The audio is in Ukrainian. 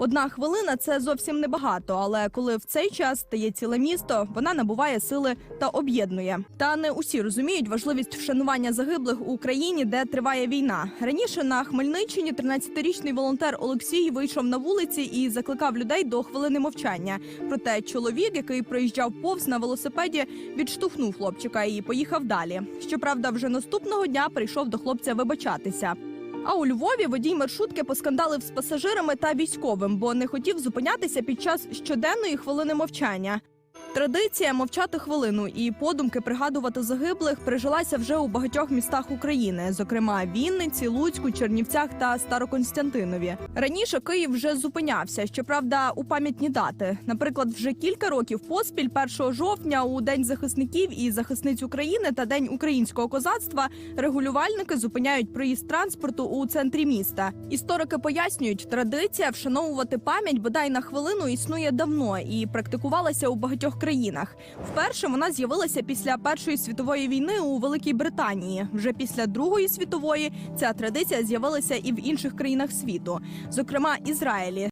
Одна хвилина це зовсім небагато, але коли в цей час стає ціле місто, вона набуває сили та об'єднує. Та не усі розуміють важливість вшанування загиблих у Україні, де триває війна. Раніше на Хмельниччині 13-річний волонтер Олексій вийшов на вулиці і закликав людей до хвилини мовчання. Проте чоловік, який проїжджав повз на велосипеді, відштовхнув хлопчика і поїхав далі. Щоправда, вже наступного дня прийшов до хлопця вибачатися. А у Львові водій маршрутки поскандалив з пасажирами та військовим, бо не хотів зупинятися під час щоденної хвилини мовчання. Традиція мовчати хвилину і подумки пригадувати загиблих прижилася вже у багатьох містах України, зокрема Вінниці, Луцьку, Чернівцях та Староконстянтинові. Раніше Київ вже зупинявся, щоправда, у пам'ятні дати. Наприклад, вже кілька років поспіль, 1 жовтня, у День захисників і захисниць України та День українського козацтва регулювальники зупиняють проїзд транспорту у центрі міста. Історики пояснюють, традиція вшановувати пам'ять бодай на хвилину існує давно і практикувалася у країнах. Вперше вона з'явилася після Першої світової війни у Великій Британії. Вже після Другої світової ця традиція з'явилася і в інших країнах світу, зокрема Ізраїлі.